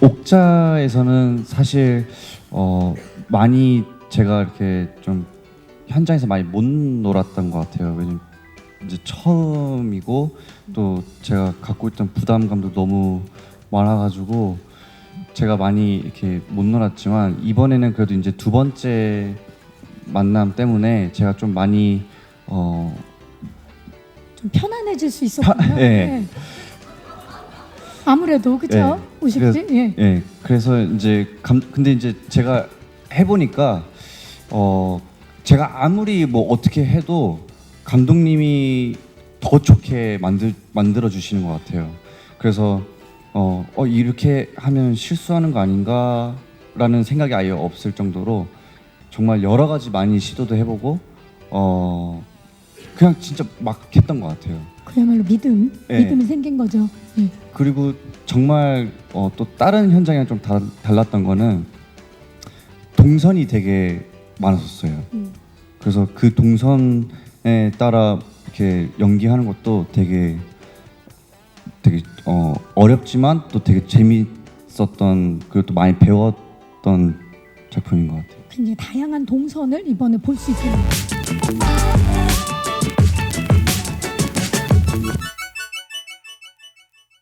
극자에서는 사실 어 많이 제가 이렇게 좀 현장에서 많이 못 놀았던 것 같아요. 왜냐면 이제 처음이고 또 제가 갖고 있던 부담감도 너무 많아가지고 제가 많이 이렇게 못 놀았지만 이번에는 그래도 이제 두 번째 만남 때문에 제가 좀 많이 어 좀 편안해질 수 있었군요. 편- 예. 아무래도 그죠? 예. 우식 씨. 예. 예, 그래서 이제 감, 근데 이제 제가 해보니까 어 제가 아무리 뭐 어떻게 해도 감독님이 더 좋게 만들 만들어 주시는 것 같아요. 그래서 어, 어 이렇게 하면 실수하는 거 아닌가라는 생각이 아예 없을 정도로 정말 여러 가지 많이 시도도 해보고 어 그냥 진짜 막 했던 것 같아요. 그야말로 믿음, 예. 믿음이 생긴 거죠. 예. 그리고 정말 어, 또 다른 현장이랑 좀 다, 달랐던 거는 동선이 되게 많았었어요. 음. 그래서 그 동선에 따라 이렇게 연기하는 것도 되게 되게 어, 어렵지만 또 되게 재밌었던 그리고 또 많이 배웠던 작품인 것 같아요. 굉장히 다양한 동선을 이번에 볼 수 있습니다.